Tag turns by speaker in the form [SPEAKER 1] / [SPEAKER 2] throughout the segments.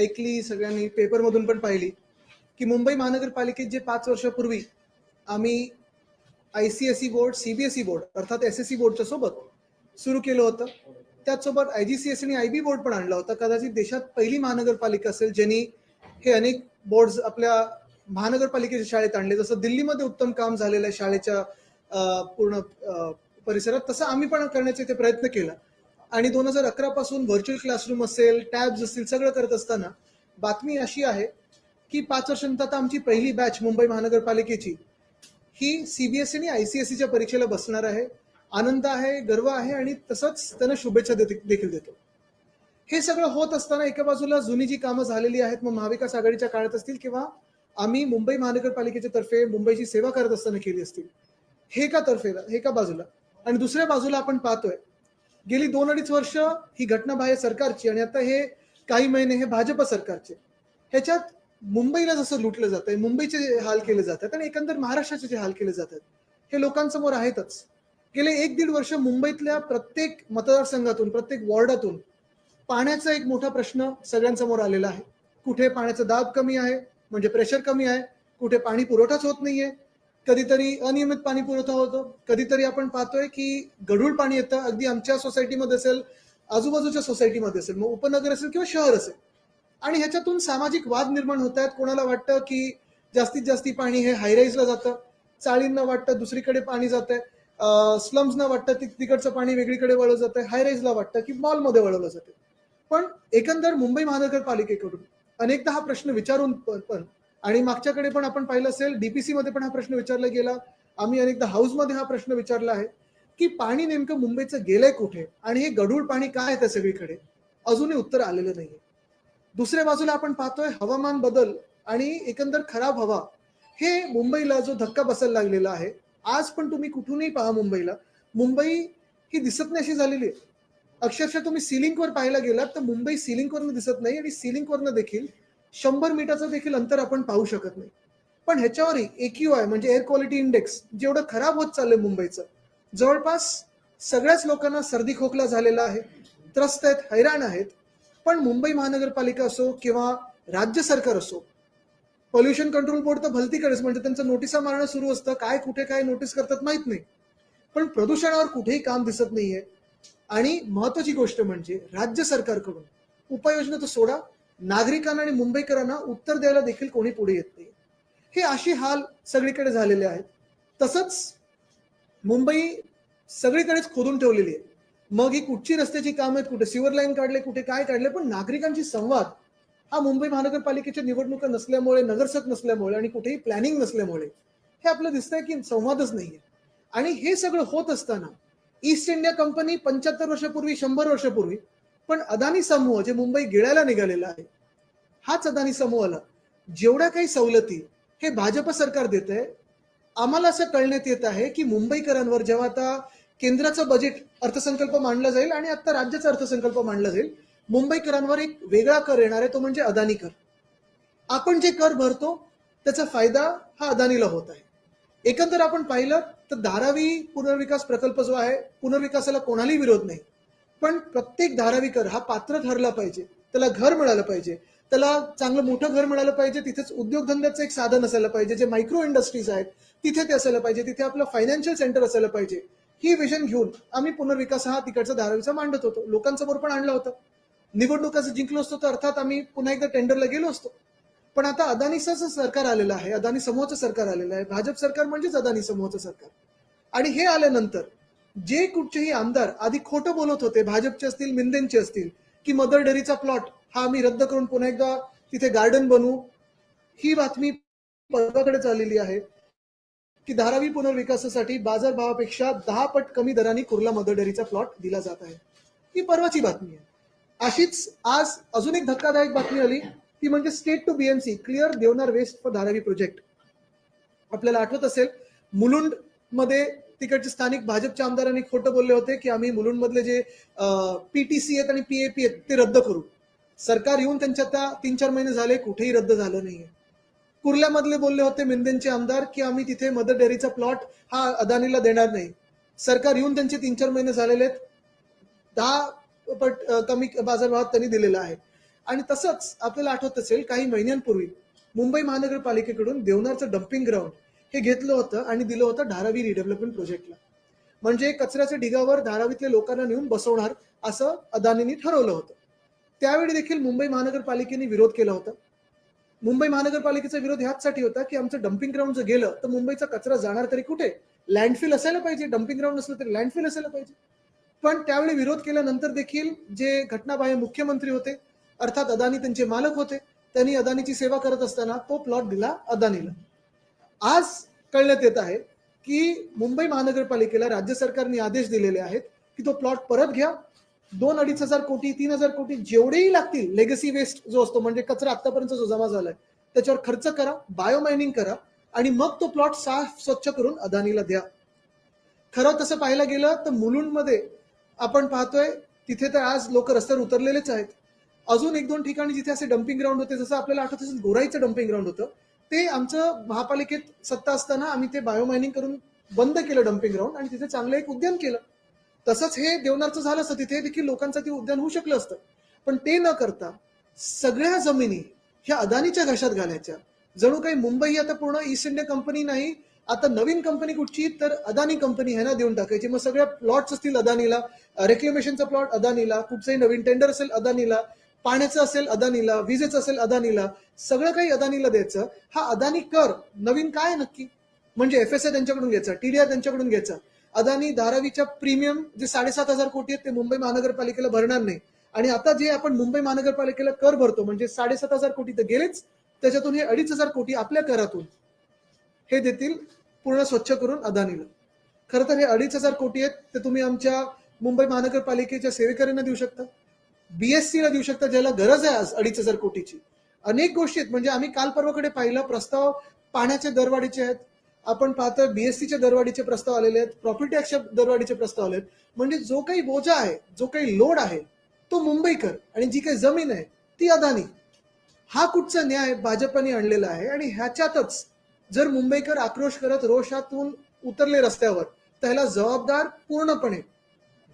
[SPEAKER 1] ऐकली सगळ्यांनी पेपरमधून पण पाहिली की मुंबई महानगरपालिकेत जे पाच वर्षापूर्वी आम्ही I C S E board CBSE board अर्थात एस एस सी बोर्डच्या सोबत सुरू केलं होतं. त्याचसोबत आय जी सी एस आणि आय बी बोर्ड पण आणला होता. कदाचित देशात पहिली महानगरपालिका असेल ज्यांनी हे अनेक बोर्ड आपल्या महानगरपालिकेच्या शाळेत आणले. जसं दिल्लीमध्ये उत्तम काम झालेलं आहे शाळेच्या पूर्ण परिसरात तसं आम्ही पण करण्याचा इथे प्रयत्न केला. आणि दोन हजार अकरा पासून व्हर्च्युअल क्लासरूम असेल टॅब्स असतील सगळं करत असताना बातमी अशी आहे की पाच वर्षांत आता आमची पहिली बॅच मुंबई महानगरपालिकेची ही सीबीएसई आणि आयसीएसईच्या परीक्षेला बसणार आहे. आनंद आहे गर्व आहे आणि तसंच त्यांना शुभेच्छा देखील देतो. हे सगळं होत असताना एका बाजूला जुनी जी कामं झालेली आहेत मग महाविकास आघाडीच्या काळात असतील किंवा आम्ही मुंबई महानगरपालिकेच्या तर्फे मुंबईची सेवा करत असताना केली असतील हे का तर्फेला हे का बाजूला. आणि दुसऱ्या बाजूला आपण पाहतोय गेली दोन अडीच वर्ष ही घटना बाह्य सरकारची आणि आता हे काही महिने हे भाजप सरकारचे. ह्याच्यात मुंबईला जसं लुटलं जात आहे मुंबईचे हाल केले जातात आणि एकंदर महाराष्ट्राचे जे हाल केले जातात हे लोकांसमोर आहेतच. गेले एक दीड वर्ष मुंबईतल्या प्रत्येक मतदारसंघातून प्रत्येक वॉर्डातून पाण्याचा एक मोठा प्रश्न सगळ्यांसमोर आलेला आहे. कुठे पाण्याचा दाब कमी आहे म्हणजे प्रेशर कमी आहे कुठे पाणी पुरवठाच होत नाहीये कधीतरी अनियमित पाणी पुरवठा होतो. कधीतरी आपण पाहतोय की गढूळ पाणी येतं अगदी आमच्या सोसायटीमध्ये असेल आजूबाजूच्या सोसायटीमध्ये असेल मग उपनगर असेल किंवा शहर असेल. आणि ह्याच्यातून सामाजिक वाद निर्माण होत आहेत. कोणाला वाटतं की जास्तीत जास्ती पाणी हे हायराईजला जातं. चाळींना वाटतं दुसरीकडे पाणी जात आहे स्लम्सना वाटतं ती तिकडचं पाणी वेगळीकडे वळवलं जातं हायराईजला वाटतं की मॉलमध्ये वळवलं जातं पण एकंदर मुंबई महानगरपालिकेकडून अनेकदा हा प्रश्न विचारून पण आणि मागच्याकडे पण आपण पाहिलं असेल डीपीसी मध्ये पण हा प्रश्न विचारला गेला. आम्ही अनेकदा हाऊसमध्ये हा प्रश्न विचारला आहे की पाणी नेमकं मुंबईचं गेलंय कुठे? आणि हे गढूळ पाणी काय आहे त्या सगळीकडे? अजूनही उत्तर आलेलं नाहीये. दुसऱ्या बाजूला आपण पाहतोय हवामान बदल आणि एकंदर खराब हवा. हे मुंबईला जो धक्का बसायला लागलेला आहे आज पण तुम्ही कुठूनही पहा मुंबईला. मुंबई ही दिसत नाही अशी झालेली आहे. अक्षरशः तुम्ही सिलिंगवर पाहायला गेलात तर मुंबई सिलिंगवरनं दिसत नाही आणि सिलिंगवरनं देखील शंभर मीटरचं देखील अंतर आपण पाहू शकत नाही. पण ह्याच्यावरही एक्यू आय म्हणजे एअर क्वालिटी इंडेक्स जेवढं खराब होत चाललंय मुंबईचं जवळपास सगळ्याच लोकांना सर्दी खोकला झालेला आहे त्रस्त आहेत हैराण आहेत. पण मुंबई महानगरपालिका असो किंवा राज्य सरकार असो पॉल्युशन कंट्रोल बोर्ड तर भलतीकडेच म्हणजे त्यांचं नोटिसा मारणं सुरू असतं काय कुठे काय नोटीस करतात माहीत नाही. पण प्रदूषणावर कुठेही काम दिसत नाहीये. आणि महत्वाची गोष्ट म्हणजे राज्य सरकारकडून उपाययोजना तर सोडा नागरिकांना आणि मुंबईकरांना उत्तर द्यायला देखील कोणी पुढे येत नाही. हे अशी हाल सगळीकडे झालेले आहेत. तसंच मुंबई सगळीकडेच खोदून ठेवलेली आहे. मग ही कुठची रस्त्याची काम आहेत कुठे सिव्हर लाईन काढले कुठे काय काढले पण नागरिकांची संवाद हा मुंबई महानगरपालिकेच्या निवडणुका नसल्यामुळे नगरसेवक नसल्यामुळे आणि कुठेही प्लॅनिंग नसल्यामुळे हे आपलं दिसतंय की संवादच नाहीये. आणि हे सगळं होत असताना ईस्ट इंडिया कंपनी पंच्याहत्तर वर्षापूर्वी शंभर वर्षापूर्वी पण अदानी समूह जे मुंबई गिळायला निघालेला आहे हाच अदानी समूहाला जेवढ्या काही सवलती हे भाजप सरकार देत आहे आम्हाला असं कळण्यात येत आहे की मुंबईकरांवर जेव्हा आता केंद्राचं बजेट अर्थसंकल्प मांडला जाईल आणि आता राज्याचा अर्थसंकल्प मांडला जाईल मुंबईकरांवर एक वेगळा कर येणार आहे तो म्हणजे अदानी कर. आपण जे कर भरतो त्याचा फायदा हा अदानीला होत आहे. एकंदर आपण पाहिलं तर धारावी पुनर्विकास प्रकल्प जो आहे पुनर्विकासाला कोणालाही विरोध नाही. पण प्रत्येक धारावीकर हा पात्र ठरला पाहिजे. त्याला घर मिळालं पाहिजे. त्याला चांगलं मोठं घर मिळालं पाहिजे. तिथेच उद्योगधंद्याचं एक साधन असायला पाहिजे. जे मायक्रो इंडस्ट्रीज आहेत तिथे ते असायला पाहिजे. तिथे आपलं फायनान्शियल सेंटर असायला पाहिजे. ही विजन घेऊन आम्ही पुनर्विकास हा तिकडचा धारावीचा मांडत होतो. लोकांसमोर पण आणलं होतं. निवडणुकाचं जिंकलो असतो तर अर्थात आम्ही पुन्हा एकदा टेंडरला गेलो असतो. पण आता अदानीचं सरकार आलेलं आहे. अदानी समूहाचं सरकार आलेलं आहे. भाजप सरकार म्हणजेच अदानी समूहाचं सरकार. आणि हे आल्यानंतर जे कुठचेही आमदार आधी खोटं बोलत होते भाजपचे असतील मिंदेंचे असतील की मदर डेअरीचा प्लॉट हा आम्ही रद्द करून पुन्हा एकदा तिथे गार्डन बनवू ही बातमी पर्वाकडे चाललेली आहे की धारावी पुनर्विकासासाठी बाजारभावापेक्षा दहा पट कमी दराने कुर्ला मदर डेअरीचा प्लॉट दिला जात आहे. ही परवाची बातमी आहे. अशीच आज अजून एक धक्कादायक बातमी आली ती म्हणजे state to BMC clear Deonar waste for Dharavi project आपल्याला आठवत असेल मुलुंडमध्ये तिकडचे स्थानिक भाजपच्या आमदारांनी खोटं बोलले होते की आम्ही मुलुंडमधले जे पीटीसी आहेत आणि पीएपी आहेत ते रद्द करू. सरकार येऊन त्यांच्या आता तीन चार महिने झाले कुठेही रद्द झालं नाहीये. कुर्ल्यामधले बोलले होते मिंदेंचे आमदार की आम्ही तिथे मदर डेअरीचा प्लॉट हा अदानीला देणार नाही. सरकार येऊन त्यांचे तीन चार महिने झालेले आहेत. दहा पट कमी बाजारभावात त्यांनी दिलेला आहे. आणि तसंच आपल्याला आठवत असेल काही महिन्यांपूर्वी मुंबई महानगरपालिकेकडून देवनारचं डम्पिंग ग्राउंड हे घेतलं होतं आणि दिलं होतं धारावी रिडेव्हलपमेंट प्रोजेक्टला म्हणजे कचऱ्याच्या ढिगावर धारावीतल्या लोकांना नेऊन बसवणार असं अदानींनी ठरवलं होतं. त्यावेळी देखील मुंबई महानगरपालिकेने विरोध केला होता. मुंबई महानगरपालिकेचा विरोध ह्याचसाठी होता की आमचं डम्पिंग ग्राउंड जर गेलं तर मुंबईचा कचरा जाणार तरी कुठे? लँडफिल असायला पाहिजे. डम्पिंग ग्राउंड नसलं तरी लँडफिल असायला पाहिजे. पण त्यावेळी विरोध केल्यानंतर देखील जे घटनाबाह्य मुख्यमंत्री होते अर्थात अदानी त्यांचे मालक होते त्यांनी अदानीची सेवा करत असताना तो प्लॉट दिला अदानीला. आज कळण्यात येत आहे की मुंबई महानगरपालिकेला राज्य सरकारने आदेश दिलेले आहेत की तो प्लॉट परत घ्या. दोन अडीच हजार कोटी तीन हजार कोटी जेवढेही लागतील लेगसी वेस्ट जो असतो म्हणजे कचरा आतापर्यंत जो जमा झालाय त्याच्यावर खर्च करा बायोमायनिंग करा आणि मग तो प्लॉट साफ स्वच्छ करून अदानीला द्या. खरं तसं पाहायला गेलं तर मुलुंडमध्ये आपण पाहतोय तिथे तर आज लोक रस्त्यावर उतरलेलेच आहेत. अजून एक दोन ठिकाणी जिथे असे डम्पिंग ग्राउंड होते जसं आपल्याला आठवत असेल गोराईचं डम्पिंग ग्राउंड होतं. ते आमचं महापालिकेत सत्ता असताना आम्ही ते बायोमायनिंग करून बंद केलं डम्पिंग ग्राउंड आणि तिथे चांगलं एक उद्यान केलं. तसंच हे देवनारचं झालं असतं तिथे देखील लोकांचं ते उद्यान होऊ शकलं असतं. पण ते न करता सगळ्या जमिनी ह्या अदानीच्या घशात घालायच्या. जणू काही मुंबई आता पूर्ण ईस्ट इंडिया कंपनी नाही आता नवीन कंपनी कुठची तर अदानी कंपनी ह्यांना देऊन टाकायची. मग सगळ्या प्लॉट्स असतील अदानीला रेक्लेमेशनचा प्लॉट अदानीला कुठचंही नवीन टेंडर असेल अदानीला पाण्याचं असेल अदानीला विजेचं असेल अदानीला सगळं काही अदानीला द्यायचं. हा अदानी कर. नवीन काय नक्की? म्हणजे एफ एस आय त्यांच्याकडून घ्यायचा टीडीआय त्यांच्याकडून घ्यायचा. अदानी धारावीच्या प्रीमियम जे साडेसात हजार कोटी आहेत ते मुंबई महानगरपालिकेला भरणार नाही. आणि आता जे आपण मुंबई महानगरपालिकेला कर भरतो म्हणजे साडेसात हजार कोटी तर गेलेच त्याच्यातून हे अडीच हजार कोटी आपल्या करातून हे देतील पूर्ण स्वच्छ करून अदानीला. खरं तर हे अडीच हजार कोटी आहेत ते तुम्ही आमच्या मुंबई महानगरपालिकेच्या सेवेकऱ्यांना देऊ शकता. बीएससी ला देऊ शकता ज्याला गरज आहे आज अडीच हजार कोटीची. अनेक गोष्टी आहेत. म्हणजे आम्ही काल परवाकडे पाहिलं प्रस्ताव पाण्याच्या दरवाढीचे आहेत. आपण पाहतोय बीएससीच्या दरवाढीचे प्रस्ताव आलेले आहेत. प्रॉपर्टी टॅक्सच्या दरवाढीचे प्रस्ताव आले आहेत म्हणजे जो काही बोजा आहे जो काही लोड आहे तो मुंबईकर आणि जी काही जमीन आहे ती अदानी. हा कुठचा न्याय भाजपने आणलेला आहे आणि ह्याच्यातच जर मुंबईकर आक्रोश करत रोषातून उतरले रस्त्यावर त्याला जबाबदार पूर्णपणे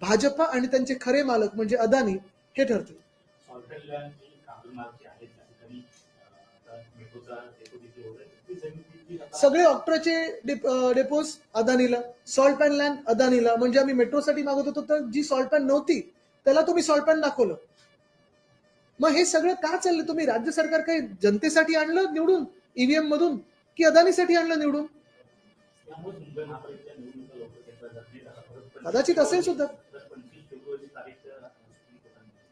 [SPEAKER 1] भाजप आणि त्यांचे खरे मालक म्हणजे अदानी हे ठरतील.
[SPEAKER 2] सॉल्टरला जी कांदूरमार्गची आहे त्या ठिकाणी अं, आता मेट्रोचा डेपो तिथे होत आहे ती जमीन ती- ती आता-
[SPEAKER 1] सगळे ऑक्ट्राचे डेपोज अदानीला सॉल्ट पॅन लँड अदानीला म्हणजे आम्ही मेट्रोसाठी मागत होतो तर जी सॉल्ट पॅन नव्हती त्याला तुम्ही सॉल्ट पॅन दाखवलं. मग हे सगळं का चाललं? तुम्ही राज्य सरकार काही जनतेसाठी आणलं निवडून? ईव्हीएम मधून? की अदानीसाठी आणलं निवडून? कदाचित असेल सुद्धा.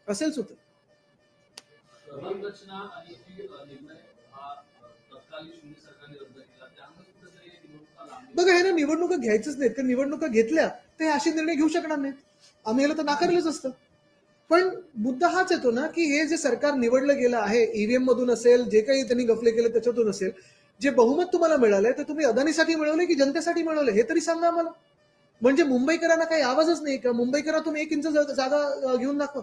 [SPEAKER 3] निवडणुका लांबल्या.
[SPEAKER 1] बघा हे ना निवडणुका घ्यायचंच नाहीत कारण निवडणुका घेतल्या ते असे निर्णय घेऊ शकणार नाहीत. आम्ही याला तर नाकारलंच असतं. पण मुद्दा हाच येतो ना की हे जे सरकार निवडलं गेलं आहे ईव्हीएम मधून असेल जे काही त्यांनी गफले केले त्याच्यातून असेल जे बहुमत तुम्हाला मिळालंय ते तुम्ही अदानीसाठी मिळवले की जनतेसाठी मिळवले हे तरी सांगा आम्हाला. म्हणजे मुंबईकरांना काही आवाजच नाही का? मुंबईकरांना तुम्ही एक इंच जागा घेऊन दाखवा.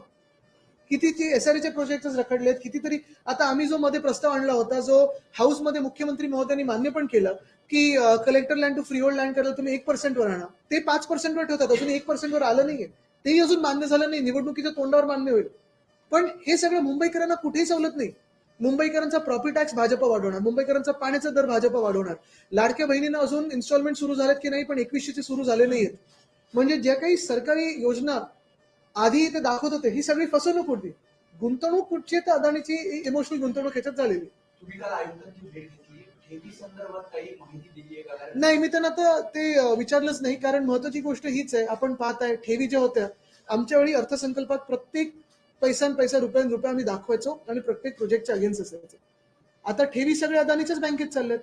[SPEAKER 1] किती एसआरएचे प्रोजेक्ट रखडलेत कितीतरी. आता आम्ही जो मध्ये प्रस्ताव आणला होता जो हाऊसमध्ये मुख्यमंत्री महोदयांनी मान्य पण केलं की collector land to freehold land करायला तुम्ही एक पर्सेंट वर आणा. ते पाच पर्सेंट वर ठेवतात अजून एक पर्सेंट वर आलं नाहीये. तेही अजून मान्य झालं नाही निवडणुकीच्या तोंडावर मान्य होईल. पण हे सगळं मुंबईकरांना कुठेही सवलत नाही. मुंबईकरांचा प्रॉफिट टॅक्स भाजप वाढवणार मुंबईकरांचा पाण्याचा दर भाजप वाढवणार. लाडक्या बहिणींना अजून इन्स्टॉलमेंट सुरू झालेत की नाही पण एकवीसशेचे सुरू झाले नाहीयेत. म्हणजे ज्या काही सरकारी योजना आधी ते दाखवत होते. ही सगळी फसवणूक होती. गुंतवणूक कुठची तर अदानीची इमोशनल गुंतवणूक ह्याच्यात झालेली
[SPEAKER 4] तुम्ही काल आयुक्तांची भेट घेतली ठेवी संदर्भात काही माहिती दिली आहे का? कारण
[SPEAKER 1] नाही मी त्यांना आता ते विचारलंच नाही. कारण महत्वाची गोष्ट हीच आहे. आपण पाहताय ठेवी ज्या होत्या आमच्या वेळी अर्थसंकल्पात प्रत्येक पैसा पैसा रुपयान रुपया आम्ही दाखवायचो आणि प्रत्येक प्रोजेक्टच्या अगेन्स्ट असायचो. आता ठेवी सगळे अदानीच्याच बँकेत चालल्यात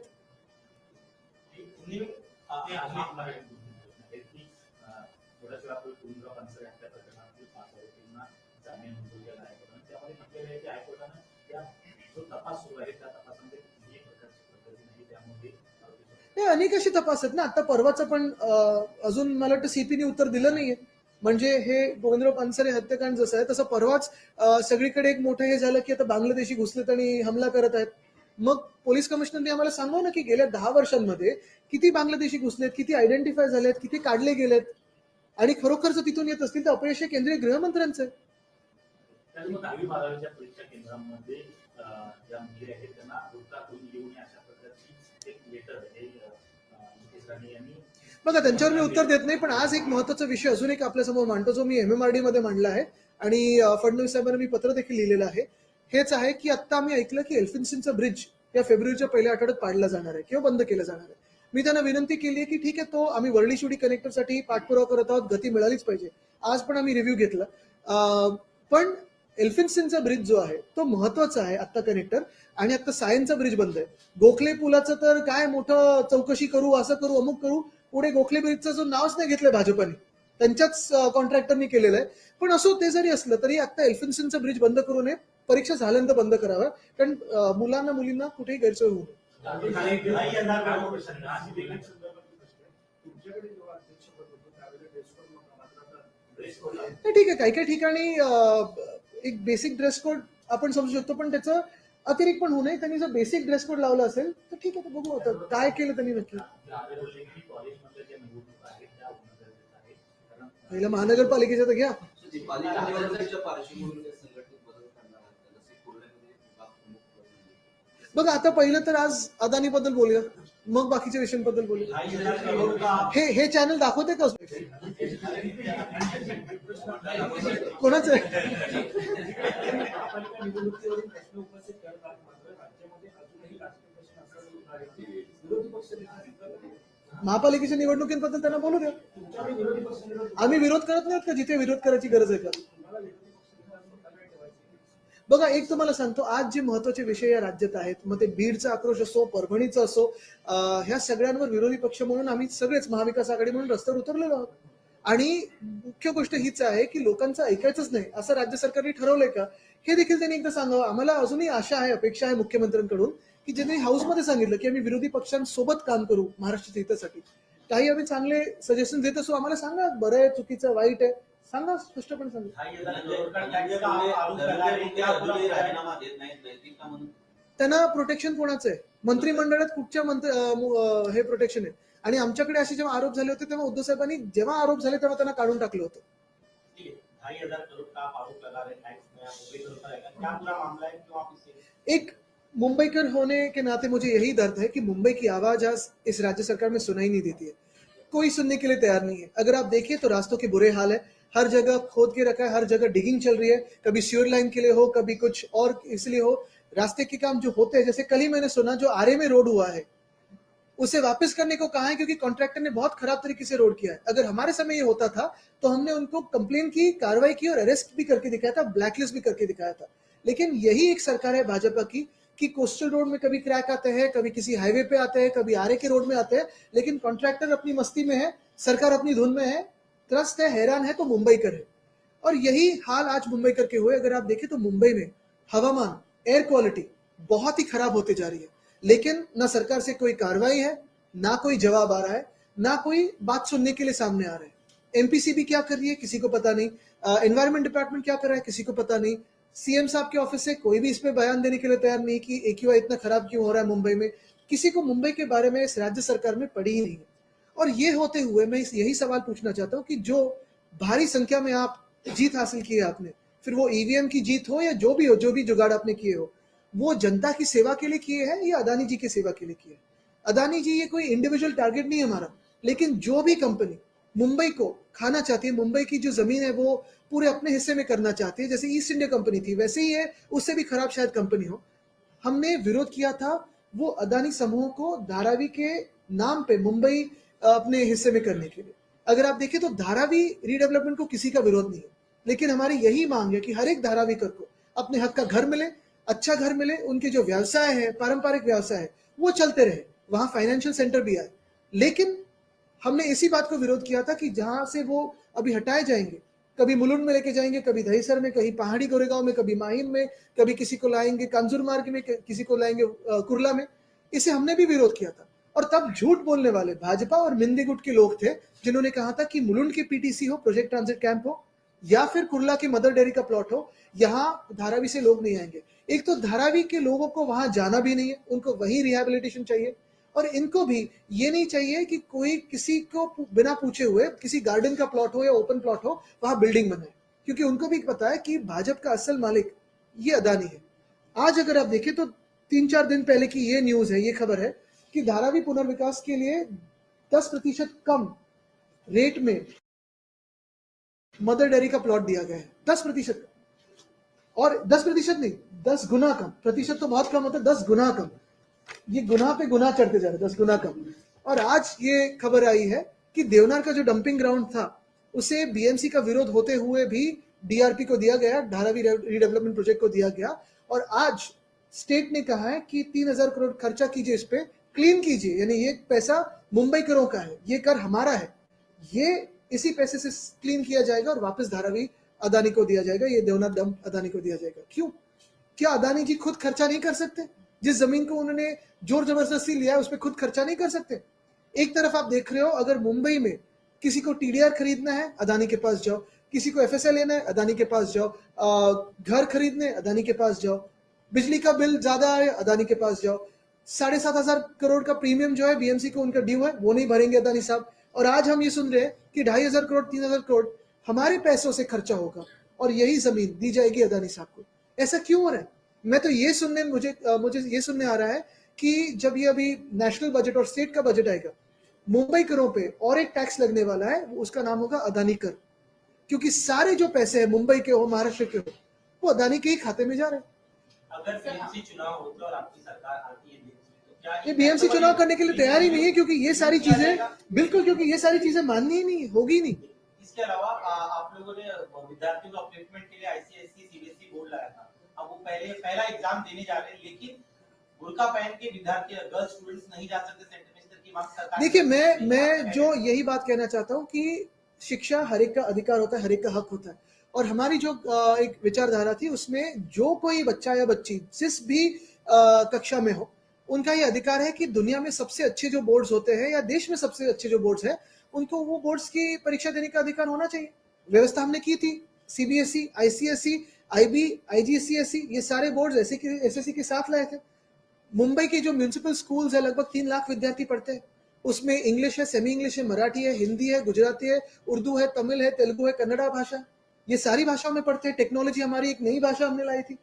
[SPEAKER 2] जामीन मंजूर केला आहे त्यामध्ये म्हटलेलं आहे की हायकोर्टानं त्या जो तपास सुरू आहे त्या तपासामध्ये कुठलीही प्रकारची पद्धती नाही. त्यामध्ये
[SPEAKER 1] हे अनेक अशी तपास आहेत ना. आता परवाचं पण अं, अजून मला वाटतं सीपीने उत्तर दिलं नाहीये. म्हणजे हे गोविंदराव पानसरे हत्याकांड जसं आहे तसं परवाच अं, सगळीकडे एक मोठं हे झालं की आता बांगलादेशी घुसलेत आणि हमला करत आहेत. मग पोलीस कमिशनरने आम्हाला सांगू ना की गेल्या दहा वर्षांमध्ये किती बांगलादेशी घुसलेत किती आयडेंटिफाय झालेत किती काढले गेलेत? आणि खरोखर जर तिथून येत असतील तर अपयश हे केंद्रीय गृहमंत्र्यांचं आहे.
[SPEAKER 2] त्याच्यामुळे दहावी बारावीच्या परीक्षा केंद्रामध्ये ज्या मुली आहेत त्यांना वृत्ता करून येऊ नये अशा प्रकारची एक लेटर हे
[SPEAKER 1] बघा त्यांच्यावर मी उत्तर देत नाही पण आज एक महत्त्वाचा विषय अजून एक आपल्यासमोर मांडतो जो मी एमएमआरडी मध्ये मांडला आहे. आणि फडणवीस साहेबांना मी पत्र देखील लिहिलेलं आहे. हेच आहे की आता आम्ही ऐकलं की एल्फिन्सिनचा ब्रिज या फेब्रुवारीच्या पहिल्या आठवड्यात पाडला जाणार आहे किंवा बंद केला जाणार आहे. मी त्यांना विनंती केली आहे की ठीक आहे तो आम्ही वर्ली शिवडी कनेक्टरसाठी पाठपुरावा करत आहोत गती मिळालीच पाहिजे. आज पण आम्ही रिव्ह्यू घेतला. पण एल्फिन्सिनचा ब्रिज जो आहे तो महत्त्वाचा आहे आता कनेक्टर आणि आता सायनचा ब्रिज बंद आहे. गोखले पुलाचं तर काय मोठं चौकशी करू असं करू अमुक करू पुढे गोखले ब्रिजचं जो नावच नाही घेतलंय भाजपाने. त्यांच्याच कॉन्ट्रॅक्टरनी केलेलं आहे. पण असो ते जरी असलं तरी आता एल्फिन्सिनचा ब्रिज बंद करू नये. परीक्षा झाल्यानंतर बंद करावं. कारण मुलांना मुलींना कुठेही गैरसोय होऊ नये. ठीक आहे. काही काही ठिकाणी एक बेसिक ड्रेस कोड आपण समजू शकतो पण त्याचं अतिरिक्त पण होऊ नये. त्यांनी जर बेसिक ड्रेस कोड लावला असेल तर ठीक आहे बघू आता काय केलं त्यांनी नक्की.
[SPEAKER 2] पहिलं बोलले
[SPEAKER 1] पहिला महानगरपालिकेचं तर घ्या. बघ आता पहिलं तर आज अदानी बद्दल बोलूया. मग बाकीच्या विषयांबद्दल
[SPEAKER 2] बोलू.
[SPEAKER 1] हे हे चॅनल दाखवते का? कोणाचं? महापालिकेच्या निवडणुकीबद्दल त्यांना बोलू द्या. आम्ही विरोध करत नाहीत का? जिथे विरोध करायची गरज आहे का? बघा एक तुम्हाला सांगतो आज जे महत्त्वाचे विषय या राज्यात आहेत मग ते बीडचा आक्रोश असो परभणीचा असो ह्या सगळ्यांवर विरोधी पक्ष म्हणून आम्ही सगळेच महाविकास आघाडी म्हणून रस्त्यावर उतरलेलो आहोत. आणि मुख्य गोष्ट हीच आहे की लोकांचं ऐकायचंच नाही असं राज्य सरकारने ठरवलंय का? हे देखील त्यांनी एकदा सांगावं. आम्हाला अजूनही आशा आहे अपेक्षा आहे मुख्यमंत्र्यांकडून की ज्यांनी हाऊसमध्ये सांगितलं की आम्ही विरोधी पक्षांसोबत काम करू महाराष्ट्राच्या हितासाठी. काही आम्ही चांगले सजेशन देत असो आम्हाला सांगा बरं आहे चुकीचं वाईट आहे. सांगा स्पष्टपणे सांगा. त्यांना प्रोटेक्शन कोणाचं आहे? मंत्रिमंडळात कुठच्या मंत्री हे प्रोटेक्शन आहे? आणि आमच्याकडे असे जेव्हा आरोप झाले होते तेव्हा उद्धव साहेबांनी जेव्हा आरोप झाले तेव्हा त्यांना काढून टाकलं होतं.
[SPEAKER 2] है हैं है
[SPEAKER 1] एक मुंबईकर होने के नाते मुझे यही दर्द है कि मुंबई की आवाज़ आज इस राज्य सरकार में सुनाई नहीं देती है। कोई सुनने के लिए तैयार नहीं है। अगर आप देखिए तो रास्तों के बुरे हाल है। हर जगह खोद के रखा है, हर जगह डिगिंग चल रही है। कभी श्योर लाइन के लिए हो, कभी कुछ और इसलिए हो। रास्ते के काम जो होते हैं, जैसे कल ही मैंने सुना, जो आरे में रोड हुआ है, उसे वापस करने को कहा है क्योंकि कॉन्ट्रैक्टर ने बहुत खराब तरीके से रोड किया है। अगर हमारे समय ये होता था तो हमने उनको कंप्लेन की, कार्रवाई की और अरेस्ट भी करके दिखाया था ब्लैकलिस्ट भी करके दिखाया था। लेकिन यही एक सरकार है भाजपा की कि कोस्टल रोड में कभी क्रैक आते हैं कभी किसी हाईवे पे आते हैं कभी आरे के रोड में आते हैं लेकिन कॉन्ट्रैक्टर अपनी मस्ती में है सरकार अपनी धुन में है त्रस्त है हैरान है तो मुंबई कर है। और यही हाल आज मुंबई करके हुए अगर आप देखें तो मुंबई में हवामान एयर क्वालिटी बहुत ही खराब होते जा रही है। लेकिन ना सरकार से कोई कार्रवाई है ना कोई जवाब आ रहा है ना कोई बात सुनने के लिए सामने आ रहा है। एमपीसीबी क्या कर रही है किसी को पता नहीं। एनवायरमेंट uh, डिपार्टमेंट क्या कर रहा है किसी को पता नहीं। सीएम साहब के ऑफ़िस से कोई भी इस पे बयान देने के लिए तैयार नहीं कि एक्यूआई इतना खराब क्यों हो रहा है मुंबई में। किसी को मुंबई के बारे में इस राज्य सरकार में पड़ी ही नहीं और ये होते हुए मैं यही सवाल पूछना चाहता हूँ कि जो भारी संख्या में आप जीत हासिल की आपने, फिर वो ईवीएम की जीत हो या जो भी हो, जो भी जुगाड़ आपने किए हो, वो जनता की सेवा के लिए किए हैं या अदानी जी की सेवा के लिए किए हैं? अदानी जी, ये कोई इंडिविजुअल टारगेट नहीं है हमारा, लेकिन जो भी कंपनी मुंबई को खाना चाहती है, मुंबई की जो ज़मीन है वो पूरे अपने हिस्से में करना चाहती है, जैसे ईस्ट इंडिया कंपनी थी, वैसे ही है, उससे भी खराब शायद कंपनी हो। हमने विरोध किया था वो अदानी समूह को धारावी के नाम पे मुंबई अपने हिस्से में करने के लिए। अगर आप देखें तो धारावी रीडेवलपमेंट को किसी का विरोध नहीं है। लेकिन हमारी यही मांग है कि हर एक धारावीकर को अपने हक का घर मिले अच्छा घर मिले, उनके जो व्यवसाय है, पारंपरिक व्यवसाय है, वो चलते रहे। वहाँ फाइनेंशियल सेंटर भी आए। लेकिन हमने इसी बात को विरोध किया था कि जहाँ से वो अभी हटाए जाएँगे, कभी मुलुंड में लेके जाएँगे, कभी दहीसर में, कहीं पहाड़ी गोरेगांव में, कभी माहिम में, कभी किसी को लाएँगे कांजूर मार्ग में किसी को लाएँगे कुरला में, इसे हमने भी विरोध किया था। और तब झूठ बोलने वाले भाजपा और मिंदी गुट के लोग थे जिन्होंने कहा था कि मुलुंड की पीटीसी हो, प्रोजेक्ट ट्रांजिट कैंप हो, या फिर कुरला के मदर डेयरी का प्लॉट हो, यहाँ धारावी से लोग नहीं आएँगे। एक तो धारावी के लोगों को वहाँ जाना भी नहीं है, उनको वही रिहेबिलिटेशन चाहिए और इनको भी, ये नहीं चाहिए कि कोई किसी को बिना पूछे हुए, किसी गार्डन का प्लॉट हो या ओपन प्लॉट हो, वहाँ बिल्डिंग बनाए क्योंकि उनको भी पता है कि भाजपा का असल मालिक, ये अदानी है। आज अगर आप देखें तो तीन चार दिन पहले की ये न्यूज़ है, ये खबर है कि धारावी पुनर्विकास के लिए दस प्रतिशत कम रेट में मदर डेयरी का प्लॉट दिया गया है। दस प्रतिशत और दस प्रतिशत नहीं, दस गुना कम। प्रतिशत तो बहुत कम होता है, दस गुना कम। ये गुना पे गुना चढ़ते जा रहे दस गुना कम। और आज ये खबर आई है कि देवनार का जो डंपिंग ग्राउंड था, उसे बीएमसी का विरोध होते हुए भी डीआरपी को दिया गया, धारावी रीडेवलपमेंट प्रोजेक्ट को दिया गया। और आज स्टेट ने कहा है कि तीन हज़ार करोड़ खर्चा कीजिए इस पे क्लीन कीजिए। यानी ये पैसा मुंबई करों का है, ये कर हमारा है। ये इसी पैसे से क्लीन किया जाएगा और वापस धारावी अदानी को दिया जाएगा, ये देवनाथ डंप अदानी को दिया जाएगा। क्यों? क्या अदानी जी खुद खर्चा नहीं कर सकते? जिस ज़मीन को उन्होंने ज़ोर ज़बरदस्ती लिया है, उस पर खुद खर्चा नहीं कर सकते। एक तरफ़ आप देख रहे हो, अगर मुंबई में किसी को टीडीआर खरीदना है, अदानी के पास जाओ। किसी को एफएसएल लेना है, अदानी के पास जाओ। घर खरीदने अदानी के पास जाओ। बिजली का बिल ज़्यादा है, अदानी के पास जाओ। साढ़े सात हज़ार करोड़ का प्रीमियम जो है, बीएमसी को उनका ड्यू है, वो नहीं भरेंगे अदानी साहब। और आज हम ये सुन रहे हैं कि ढाई हज़ार करोड़, तीन हज़ार करोड़ हमारे पैसों से खर्चा होगा और यही ज़मीन दी जाएगी अदानी साहब को। ऐसा क्यों हो रहा है? मैं तो ये सुनने मुझे मुझे ये सुनने आ रहा है कि जब ये अभी नेशनल बजट और स्टेट का बजट आएगा मुंबई करों पे और एक टैक्स लगने वाला है उसका नाम होगा अदानी कर। क्योंकि सारे जो पैसे हैं मुंबई के हो महाराष्ट्र के हो वो अदानी के ही खाते में जा रहे हैं।
[SPEAKER 5] अगर चुनाव होते और आपकी सरकार आती है बीएमसी तो
[SPEAKER 1] ये बीएमसी चुनाव करने के लिए तैयार ही नहीं है क्योंकि ये सारी चीज़ें बिल्कुल क्योंकि ये सारी चीज़ें माननी ही नहीं होगी नहीं।
[SPEAKER 5] इसके अलावा आप लोगों ने विद्यार्थियों को प्लेसमेंट के लिए आईसीएससी सीबीएसई बोर्ड लगाया था। पहले पहला एग्ज़ाम देने जा रहे हैं लेकिन बुरका पहन के विद्यार्थी गर्ल्स स्टूडेंट्स नहीं जा सकते सेंट की मांग सरकार
[SPEAKER 1] देखिए मैं मैं जो यही बात कहना चाहता हूँ कि शिक्षा हर एक का अधिकार होता है हर एक का हक होता है। और हमारी जो एक विचारधारा थी उसमें जो कोई बच्चा या बच्ची जिस भी कक्षा में हो उनका ये अधिकार है कि दुनिया में सबसे अच्छे जो बोर्ड्स होते हैं या देश में सबसे अच्छे जो बोर्ड्स हैं उनको वो बोर्ड्स की परीक्षा देने का अधिकार होना चाहिए। व्यवस्था हमने की थी सीबीएसई आईसीएसई आईबी आईजीसीएसई ये सारे बोर्ड ऐसे एसएससी के साथ लाए थे। मुंबई के जो म्यूनिसिपल स्कूल्स है, लगभग तीन लाख विद्यार्थी पढ़ते हैं। उसमें इंग्लिश है सेमी इंग्लिश है, मराठी है, हिंदी है, गुजराती है, उर्दू है, तमिल है, तेलुगु है, कन्नड़ा भाषा। ये सारी भाषाओं में पढ़ते हैं। टेक्नोलॉजी हमारी एक नई भाषा हमने लाई थी।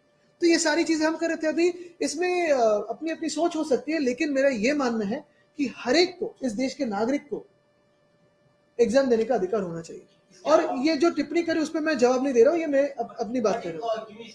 [SPEAKER 1] तो ये सारी चीज़ें हम कर रहे थे। अभी इसमें अपनी अपनी सोच हो सकती है, लेकिन मेरा ये मानना है कि हर एक को, इस देश के नागरिक को एग्जाम देने का अधिकार होना चाहिए। और ये जो टिप्पणी करे उस पर मैं जवाब नहीं दे रहा हूँ ये मैं अप, अपनी बात कर रहा हूँ।